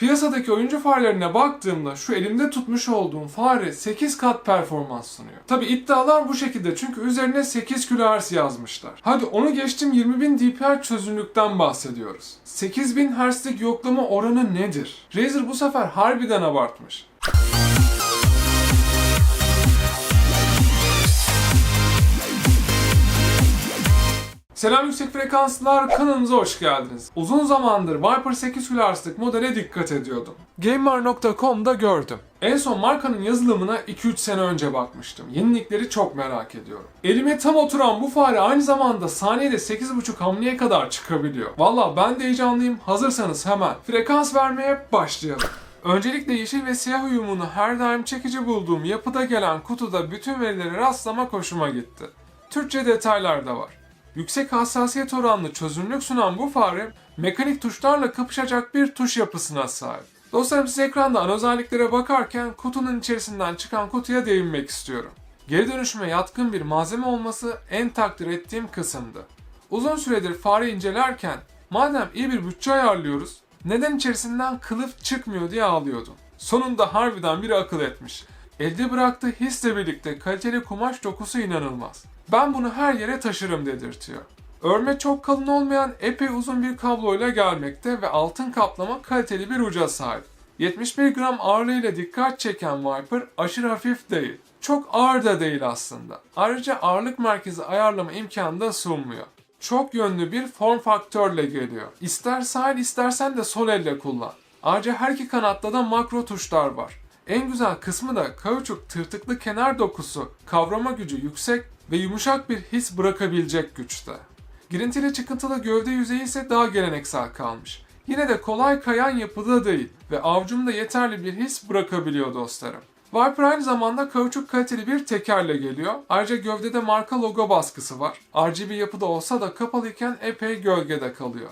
Piyasadaki oyuncu farelerine baktığımda şu elimde tutmuş olduğum fare 8 kat performans sunuyor. Tabi iddialar bu şekilde çünkü üzerine 8 kHz yazmışlar. Hadi onu geçtim 20.000 dpi çözünürlükten bahsediyoruz. 8000 Hz'lik yoklama oranı nedir? Razer bu sefer harbiden abartmış. Selam yüksek frekanslılar kanalımıza hoş geldiniz. Uzun zamandır Viper 8 kHz'lık modele dikkat ediyordum. Gamer.com'da gördüm. En son markanın yazılımına 2-3 sene önce bakmıştım. Yenilikleri çok merak ediyorum. Elime tam oturan bu fare aynı zamanda saniyede 8.5 hamleye kadar çıkabiliyor. Valla ben de heyecanlıyım. Hazırsanız hemen frekans vermeye başlayalım. Öncelikle yeşil ve siyah uyumunu her daim çekici bulduğum yapıda gelen kutuda bütün verilere rastlamak hoşuma gitti. Türkçe detaylar da var. Yüksek hassasiyet oranlı çözünürlük sunan bu fare mekanik tuşlarla kapışacak bir tuş yapısına sahip. Dostlarım siz ekranda ana özelliklere bakarken kutunun içerisinden çıkan kutuya değinmek istiyorum. Geri dönüşüme yatkın bir malzeme olması en takdir ettiğim kısımdı. Uzun süredir fare incelerken madem iyi bir bütçe ayarlıyoruz neden içerisinden kılıf çıkmıyor diye ağlıyordum. Sonunda harbiden biri akıl etmiş. Elde bıraktığı hisle birlikte kaliteli kumaş dokusu inanılmaz. Ben bunu her yere taşırım dedirtiyor. Örme çok kalın olmayan epey uzun bir kabloyla gelmekte ve altın kaplama kaliteli bir uca sahip. 71 gram ağırlığıyla dikkat çeken Viper aşırı hafif değil. Çok ağır da değil aslında. Ayrıca ağırlık merkezi ayarlama imkanı da sunmuyor. Çok yönlü bir form faktörle geliyor. İster sağ el istersen de sol elle kullan. Ayrıca her iki kanatta da makro tuşlar var. En güzel kısmı da kauçuk tırtıklı kenar dokusu, kavrama gücü yüksek ve yumuşak bir his bırakabilecek güçte. Girintili çıkıntılı gövde yüzeyi ise daha geleneksel kalmış. Yine de kolay kayan yapıda değil ve avcumda yeterli bir his bırakabiliyor dostlarım. Viper aynı zamanda kauçuk kaliteli bir tekerle geliyor. Ayrıca gövdede marka logo baskısı var. RGB yapıda olsa da kapalıyken epey gölgede kalıyor.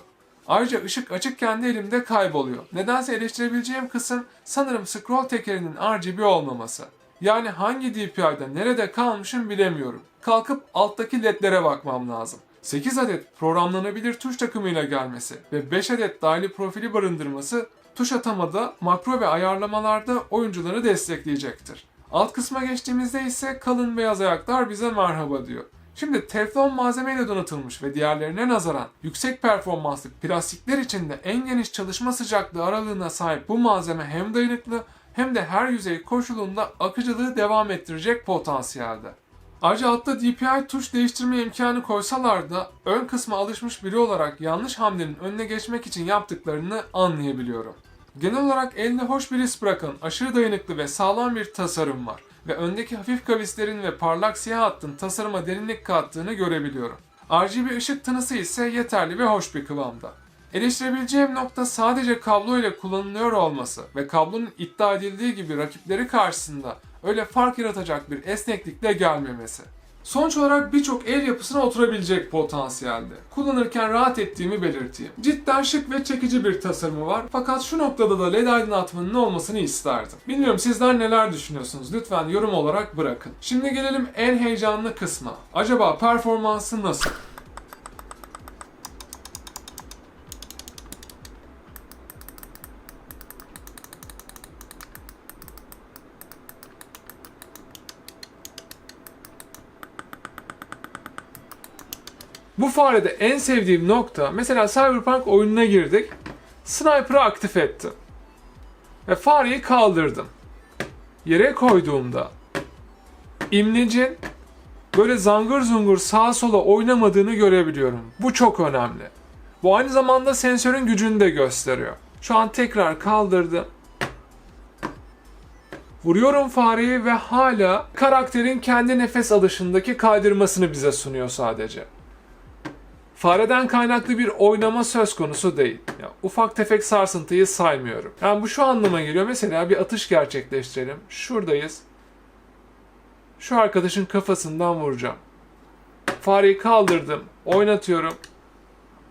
Ayrıca ışık açıkken de elimde kayboluyor. Nedense eleştirebileceğim kısım sanırım scroll tekerinin RGB olmaması. Yani hangi DPI'de nerede kalmışım bilemiyorum. Kalkıp alttaki ledlere bakmam lazım. 8 adet programlanabilir tuş takımıyla gelmesi ve 5 adet dahili profili barındırması tuş atamada, makro ve ayarlamalarda oyuncuları destekleyecektir. Alt kısma geçtiğimizde ise kalın beyaz ayaklar bize merhaba diyor. Şimdi teflon malzemeyle donatılmış ve diğerlerine nazaran yüksek performanslı plastikler içinde en geniş çalışma sıcaklığı aralığına sahip bu malzeme hem dayanıklı hem de her yüzey koşulunda akıcılığı devam ettirecek potansiyelde. Ayrıca altta DPI tuş değiştirme imkanı koysalar da ön kısma alışmış biri olarak yanlış hamlenin önüne geçmek için yaptıklarını anlayabiliyorum. Genel olarak elde hoş bir his bırakan aşırı dayanıklı ve sağlam bir tasarım var ve öndeki hafif kavislerin ve parlak siyah hattın tasarıma derinlik kattığını görebiliyorum. RGB ışık tınısı ise yeterli ve hoş bir kıvamda. Eleştirebileceğim nokta sadece kablo ile kullanılıyor olması ve kablonun iddia edildiği gibi rakipleri karşısında öyle fark yaratacak bir esneklikle gelmemesi. Sonuç olarak birçok el yapısına oturabilecek potansiyelde. Kullanırken rahat ettiğimi belirteyim. Cidden şık ve çekici bir tasarımı var fakat şu noktada da led aydınlatmanın olmasını isterdim. Bilmiyorum sizler neler düşünüyorsunuz lütfen yorum olarak bırakın. Şimdi gelelim en heyecanlı kısma. Acaba performansı nasıl? Farede en sevdiğim nokta mesela Cyberpunk oyununa girdik. Sniper'ı aktif ettim. Ve fareyi kaldırdım. Yere koyduğumda imlecin böyle zangır zungur sağa sola oynamadığını görebiliyorum. Bu çok önemli. Bu aynı zamanda sensörün gücünü de gösteriyor. Şu an tekrar kaldırdım. Vuruyorum fareyi ve hala karakterin kendi nefes alışındaki kaydırmasını bize sunuyor sadece. Fareden kaynaklı bir oynama söz konusu değil. Ya, ufak tefek sarsıntıyı saymıyorum. Yani bu şu anlama geliyor. Mesela bir atış gerçekleştirelim. Şuradayız. Şu arkadaşın kafasından vuracağım. Fareyi kaldırdım, oynatıyorum,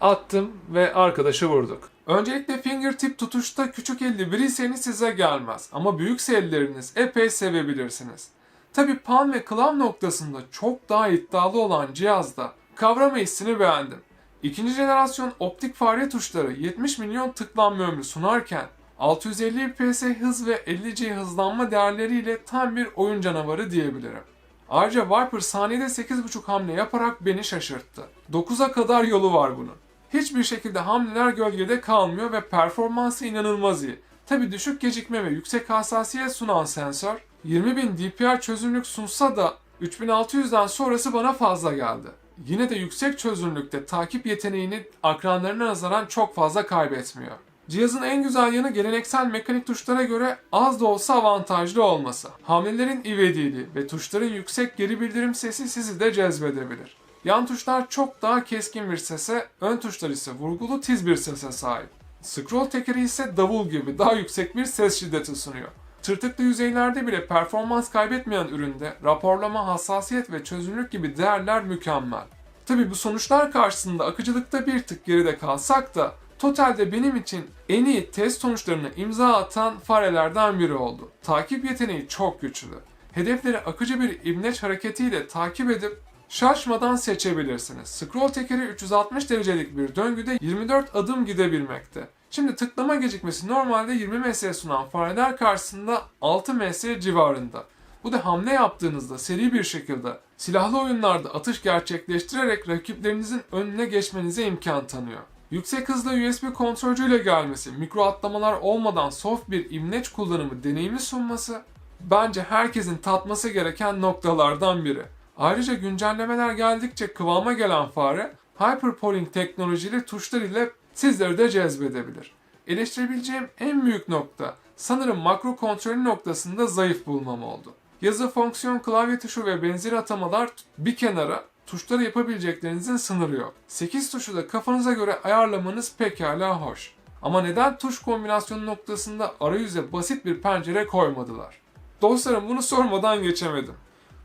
attım ve arkadaşı vurduk. Öncelikle fingertip tutuşta küçük elli biriyseniz size gelmez ama büyük elleriniz epey sevebilirsiniz. Tabi palm ve klam noktasında çok daha iddialı olan cihazda kavrama hissini beğendim. İkinci jenerasyon optik fare tuşları 70 milyon tıklanma ömrü sunarken 650 fps hız ve 50G hızlanma değerleriyle tam bir oyun canavarı diyebilirim. Ayrıca Viper saniyede 8.5 hamle yaparak beni şaşırttı. 9'a kadar yolu var bunun. Hiçbir şekilde hamleler gölgede kalmıyor ve performansı inanılmaz iyi. Tabi düşük gecikme ve yüksek hassasiyet sunan sensör 20.000 DPI çözünürlük sunsa da 3600'den sonrası bana fazla geldi. Yine de yüksek çözünürlükte takip yeteneğini akranlarına nazaran çok fazla kaybetmiyor. Cihazın en güzel yanı geleneksel mekanik tuşlara göre az da olsa avantajlı olması. Hamlelerin ivediği ve tuşların yüksek geri bildirim sesi sizi de cezbedebilir. Yan tuşlar çok daha keskin bir sese, ön tuşlar ise vurgulu tiz bir sese sahip. Scroll tekeri ise davul gibi daha yüksek bir ses şiddeti sunuyor. Tırtıklı yüzeylerde bile performans kaybetmeyen üründe raporlama, hassasiyet ve çözünürlük gibi değerler mükemmel. Tabi bu sonuçlar karşısında akıcılıkta bir tık geride kalsak da totalde benim için en iyi test sonuçlarını imza atan farelerden biri oldu. Takip yeteneği çok güçlü. Hedefleri akıcı bir imleç hareketiyle takip edip şaşmadan seçebilirsiniz. Scroll tekeri 360 derecelik bir döngüde 24 adım gidebilmekte. Şimdi tıklama gecikmesi normalde 20 ms sunan fareler karşısında 6 ms civarında. Bu da hamle yaptığınızda seri bir şekilde silahlı oyunlarda atış gerçekleştirerek rakiplerinizin önüne geçmenize imkan tanıyor. Yüksek hızlı USB kontrolcüyle gelmesi, mikro atlamalar olmadan soft bir imleç kullanımı deneyimi sunması bence herkesin tatması gereken noktalardan biri. Ayrıca güncellemeler geldikçe kıvama gelen fare Hyperpolling teknolojili tuşlar ile sizleri de cezbedebilir. Eleştirebileceğim en büyük nokta sanırım makro kontrolü noktasında zayıf bulmam oldu. Yazı fonksiyon klavye tuşu ve benzeri atamalar bir kenara tuşları yapabileceklerinizin sınırı yok. 8 tuşu da kafanıza göre ayarlamanız pekala hoş. Ama neden tuş kombinasyonu noktasında arayüze basit bir pencere koymadılar? Dostlarım bunu sormadan geçemedim.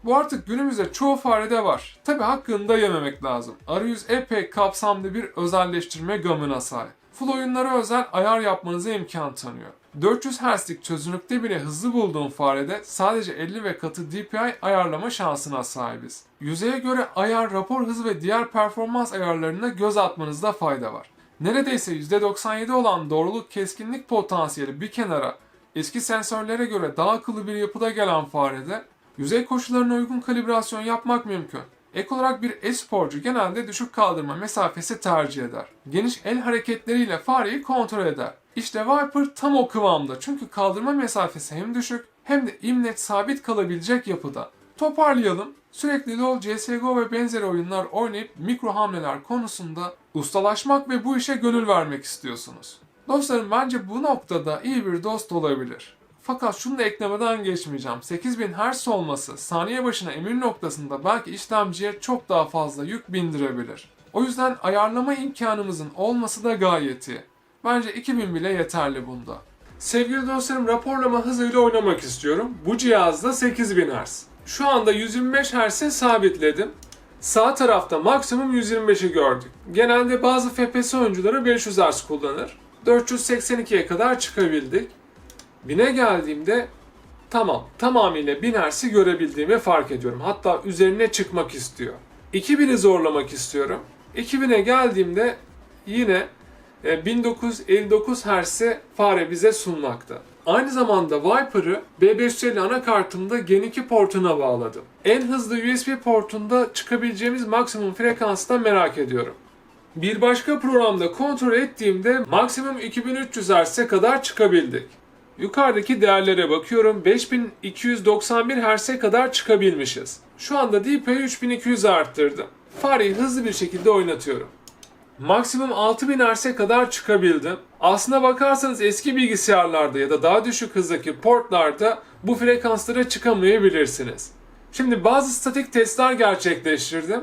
Bu artık günümüzde çoğu farede var. Tabi hakkını da yememek lazım. Arayüz epey kapsamlı bir özelleştirme gamına sahip. Full oyunlara özel ayar yapmanıza imkan tanıyor. 400 Hz'lik çözünürlükte bile hızlı bulduğum farede sadece 50 ve katı DPI ayarlama şansına sahibiz. Yüzeye göre ayar, rapor hızı ve diğer performans ayarlarına göz atmanızda fayda var. Neredeyse %97 olan doğruluk keskinlik potansiyeli bir kenara eski sensörlere göre daha akıllı bir yapıda gelen farede yüzey koşullarına uygun kalibrasyon yapmak mümkün. Ek olarak bir e-sporcu genelde düşük kaldırma mesafesi tercih eder. Geniş el hareketleriyle fareyi kontrol eder. İşte Viper tam o kıvamda çünkü kaldırma mesafesi hem düşük hem de imlet sabit kalabilecek yapıda. Toparlayalım. Sürekli LoL, CSGO ve benzeri oyunlar oynayıp mikro hamleler konusunda ustalaşmak ve bu işe gönül vermek istiyorsunuz. Dostlarım bence bu noktada iyi bir dost olabilir. Fakat şunu da eklemeden geçmeyeceğim. 8000 Hz olması saniye başına emir noktasında belki işlemciye çok daha fazla yük bindirebilir. O yüzden ayarlama imkanımızın olması da gayet iyi. Bence 2000 bile yeterli bunda. Sevgili dostlarım raporlama hızıyla oynamak istiyorum. Bu cihazda 8000 Hz. Şu anda 125 Hz'e sabitledim. Sağ tarafta maksimum 125'i gördük. Genelde bazı FPS oyuncuları 500 Hz kullanır. 482'ye kadar çıkabildik. 1000'e geldiğimde tamam tamamıyla 1000 Hz'i görebildiğimi fark ediyorum. Hatta üzerine çıkmak istiyor. 2000'i zorlamak istiyorum. 2000'e geldiğimde yine e, 1959 Hz'i fare bize sunmakta. Aynı zamanda Viper'ı B550 anakartımda Gen 2 portuna bağladım. En hızlı USB portunda çıkabileceğimiz maksimum frekansı da merak ediyorum. Bir başka programda kontrol ettiğimde maksimum 2300 Hz'e kadar çıkabildik. Yukarıdaki değerlere bakıyorum 5291 Hz'e kadar çıkabilmişiz. Şu anda DPI'yi 3200'e arttırdım. Fareyi hızlı bir şekilde oynatıyorum. Maksimum 6000 Hz'e kadar çıkabildim. Aslına bakarsanız eski bilgisayarlarda ya da daha düşük hızdaki portlarda bu frekanslara çıkamayabilirsiniz. Şimdi bazı statik testler gerçekleştirdim.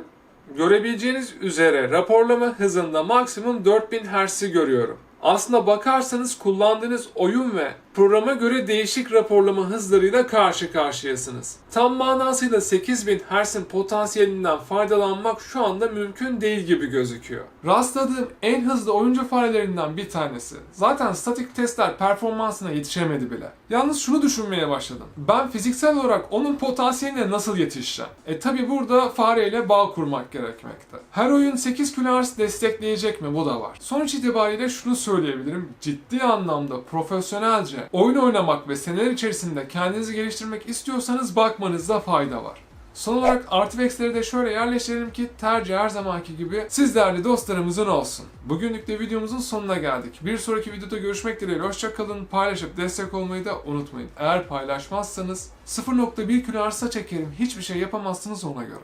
Görebileceğiniz üzere raporlama hızında maksimum 4000 Hz'i görüyorum. Aslına bakarsanız kullandığınız oyun ve programa göre değişik raporlama hızlarıyla karşı karşıyasınız. Tam manasıyla 8000 Hz'in potansiyelinden faydalanmak şu anda mümkün değil gibi gözüküyor. Rastladığım en hızlı oyuncu farelerinden bir tanesi. Zaten statik testler performansına yetişemedi bile. Yalnız şunu düşünmeye başladım. Ben fiziksel olarak onun potansiyeline nasıl yetişeceğim? E tabi burada fareyle bağ kurmak gerekmekte. Her oyun 8 kHz destekleyecek mi? Bu da var. Sonuç itibariyle şunu söyleyebilirim. Ciddi anlamda profesyonelce oyun oynamak ve seneler içerisinde kendinizi geliştirmek istiyorsanız bakmanızda fayda var. Son olarak Artifex'leri de şöyle yerleştirelim ki tercih her zamanki gibi siz değerli dostlarımızın olsun. Bugünlük de videomuzun sonuna geldik. Bir sonraki videoda görüşmek dileğiyle hoşçakalın. Paylaşıp destek olmayı da unutmayın. Eğer paylaşmazsanız 0.1 kilo arsa çekerim hiçbir şey yapamazsınız ona göre.